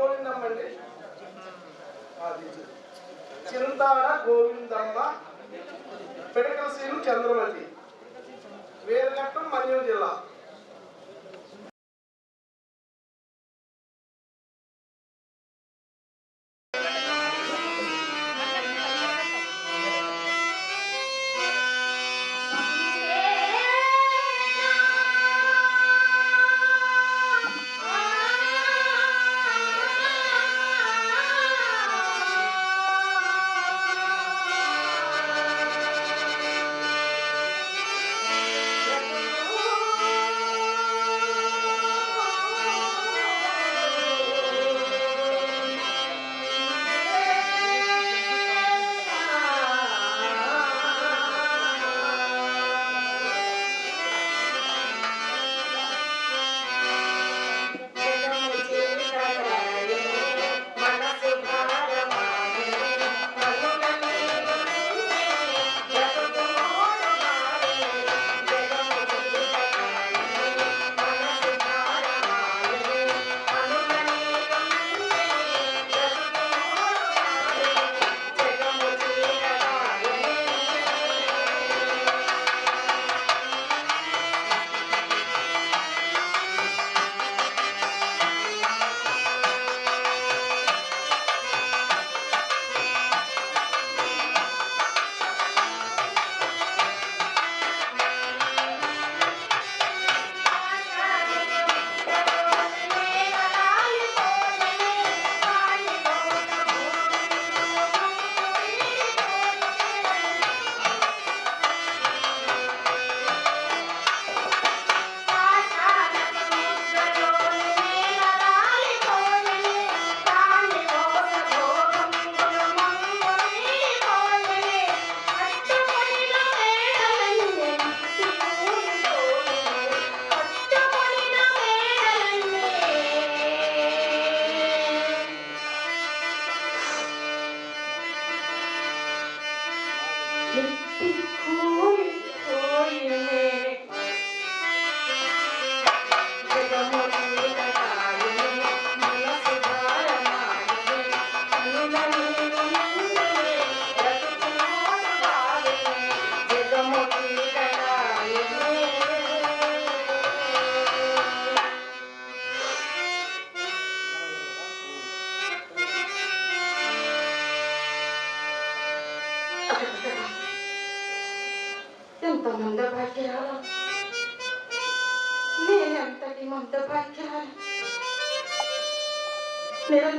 గోవిందమ్మండి? అది చింతాడ గోవిందమ్మ పిడకల శ్రీను చంద్రమతి వేరుగట్టం మన్యం జిల్లా.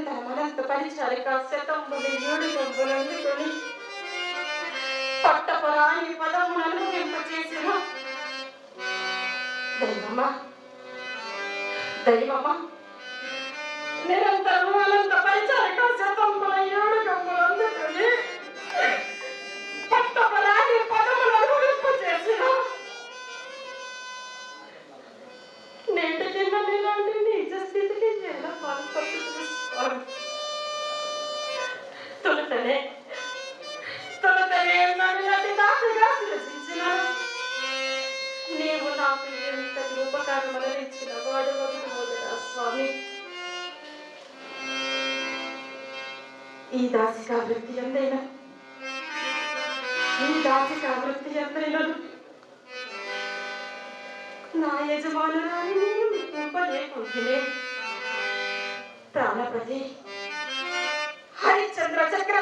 నిరంతరం అనంత పరిచారిక శతంబులు ఏడు గంబులు అందుకొని పట్టపరాని పదములను వింపచేసిన దైవమా? దైవమా? నిరంతరం అనంత పరిచారిక శతంబుల ఏడు గంబులు అందుకొని పట్టపరాని పదములను వింపచేసిన నేటికి నన్ను ఇలాంటి నిజ స్థితికి ఎలా పాల్పడుతుంది స్వామి తొలుతనే తొలుతనే నన్ను ఇలాంటి దాసుగా సృజించిన నీవు నాకు ఎంత ఉపకారం ఇచ్చిన వాడు మొదల స్వామి ఈ దాసికా వృత్తి ఎందైనా ఈ దాసికా వృత్తి ఎందైనా నా యజమానురాని నేను प्राणपति हरिचंद्र चक्र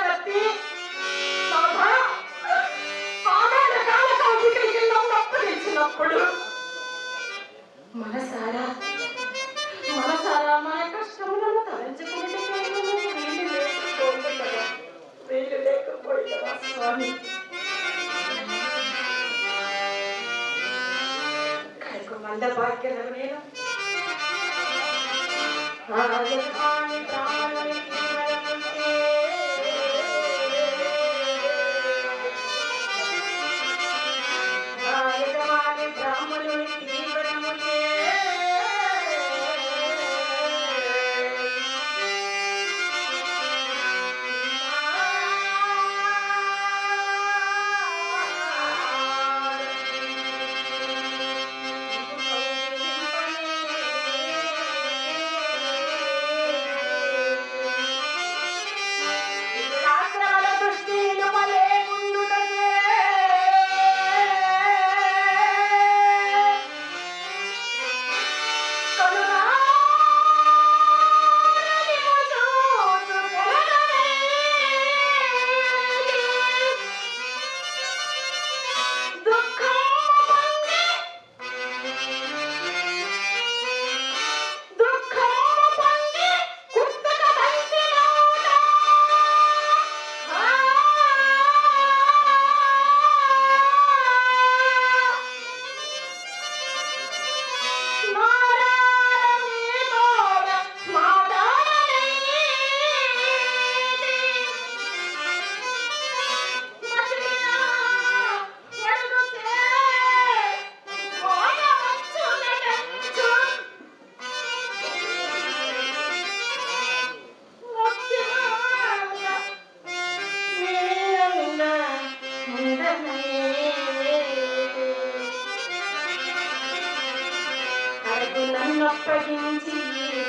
నన్నప్పగించి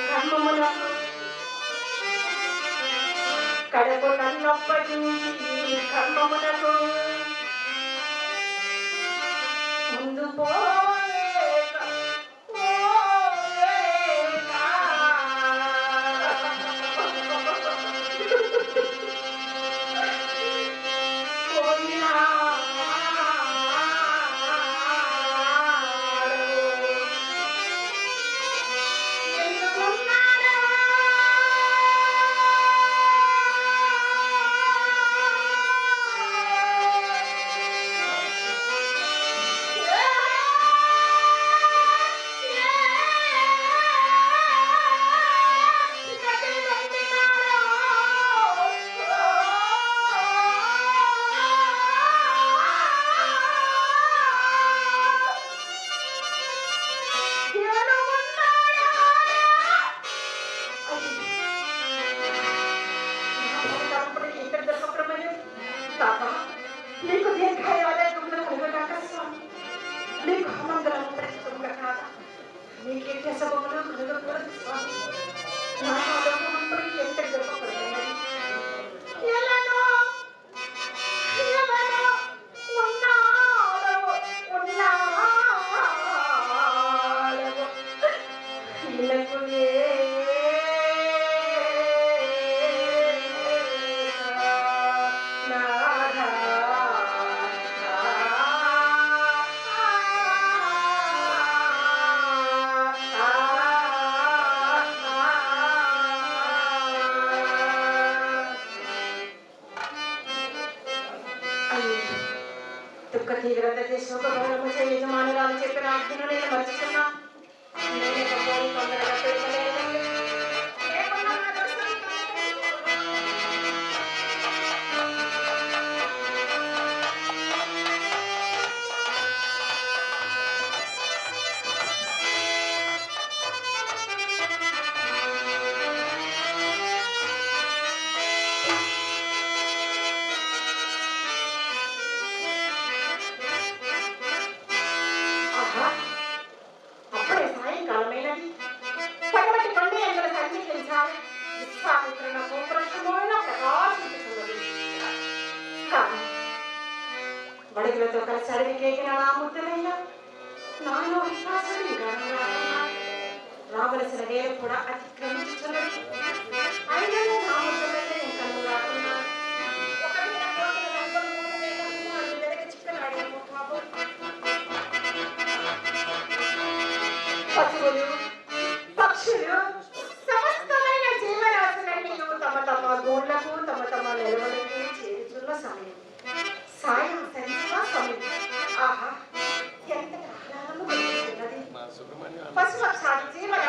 కర్మములకు కడపు నన్నప్పగించి కర్మములకు ముందు పో బడుగులతో కలిసి కేకిన ఎగిన నా నాలో రావలసిన నేను కూడా అతిక్రమించుతున్నది అయినను నా ముద్దులయ్య ఇంకా రాకున్నాను పశువులు పక్షులు సమస్తమైన జీవరాశులన్నీ తమ తమ గూళ్ళకు తమ తమ నిలవలకు చేరుతున్న సమయం. సాయం సంధ్యా సమయం ఆహా ఎంత కలుగుతున్నది పశుపక్షాది జీవరాశులన్నీ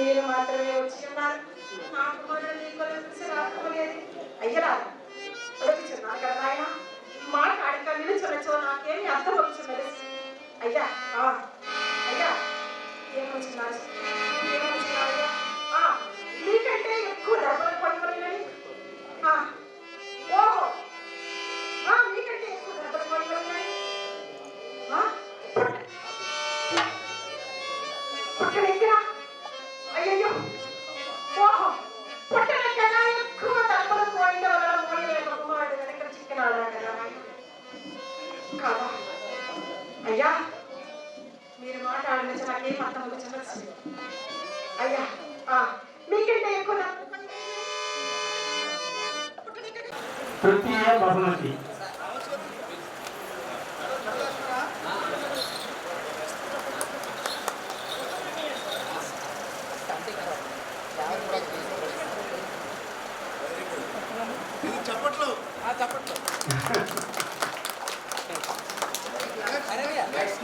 నేను మాత్రమే వచ్చి ఉన్నారు. నాకు కూడా నీకు రాకపోలేదు అయ్యరా నాకేమి అర్థం వచ్చింది అయ్యా అయ్యా ఏమొచ్చున్నారు? ఏమొచ్చున్నారు? నీకంటే ఎక్కువ దెబ్బలు పడుతున్నాయి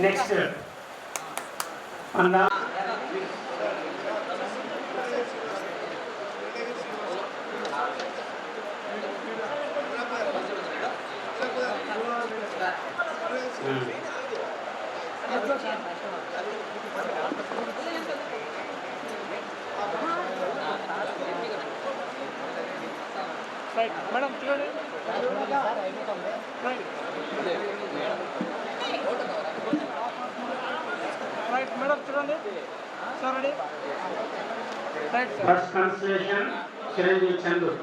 నెక్స్ట్ మన మేడం చూడండి మేడం చూడండి. చూడండి. Right sir first consolation Chiranjeevi Chandru